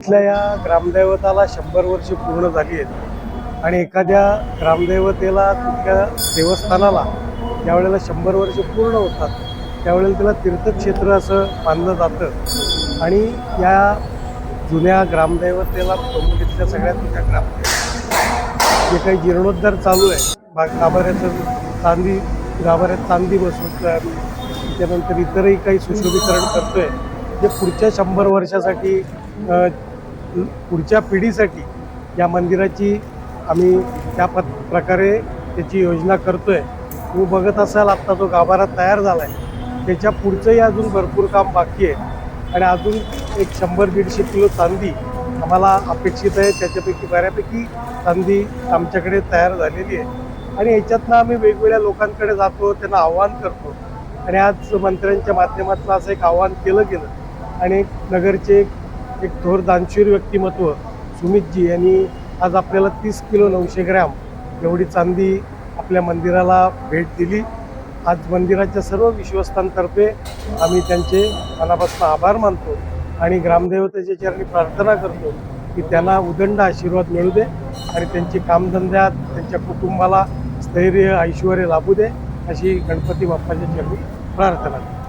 इथल्या या ग्रामदैवताला शंभर वर्ष पूर्ण झाली आहेत. आणि एखाद्या ग्रामदैवतेला तिथल्या देवस्थानाला ज्यावेळेला शंभर वर्ष पूर्ण होतात त्यावेळेला त्याला तीर्थक्षेत्र असं मानलं जातं. आणि या जुन्या ग्रामदैवतेला प्रमुखीतल्या सगळ्यात मोठ्या ग्रामदैवत. जे काही जीर्णोद्धार चालू आहे बा गाभाऱ्याचं चांदी गाभाऱ्यात चांदी बसवतोय आम्ही त्यानंतर इतरही काही सुशोभीकरण करतोय जे पुढच्या शंभर वर्षासाठी पुढच्या पिढीसाठी या मंदिराची आम्ही त्या प प्रकारे त्याची योजना करतो आहे तुम्ही बघत असाल आत्ता जो गाभारा तयार झाला आहे त्याच्या पुढचंही अजून भरपूर काम बाकी आहे. आणि अजून एक शंभर दीडशे किलो चांदी आम्हाला अपेक्षित आहे. त्याच्यापैकी बऱ्यापैकी चांदी आमच्याकडे तयार झालेली आहे. आणि याच्यातनं आम्ही वेगवेगळ्या लोकांकडे जातो त्यांना आव्हान करतो. आणि आज मंत्र्यांच्या माध्यमातून असं एक आव्हान केलं गेलं. आणि नगरचे एक- थोर दानशूर व्यक्तिमत्व सुमितजी यांनी आज आपल्याला तीस किलो नऊशे ग्रॅम एवढी चांदी आपल्या मंदिराला भेट दिली. आज मंदिराच्या सर्व विश्वस्तांतर्फे आम्ही त्यांचे मनापासून आभार मानतो आणि ग्रामदेवतेच्या चरणी प्रार्थना करतो की त्यांना उदंड आशीर्वाद मिळू दे आणि त्यांची कामधंद्यात त्यांच्या कुटुंबाला स्थैर्य ऐश्वर लाभू दे अशी गणपती बाप्पाच्या चरणी प्रार्थना करतो.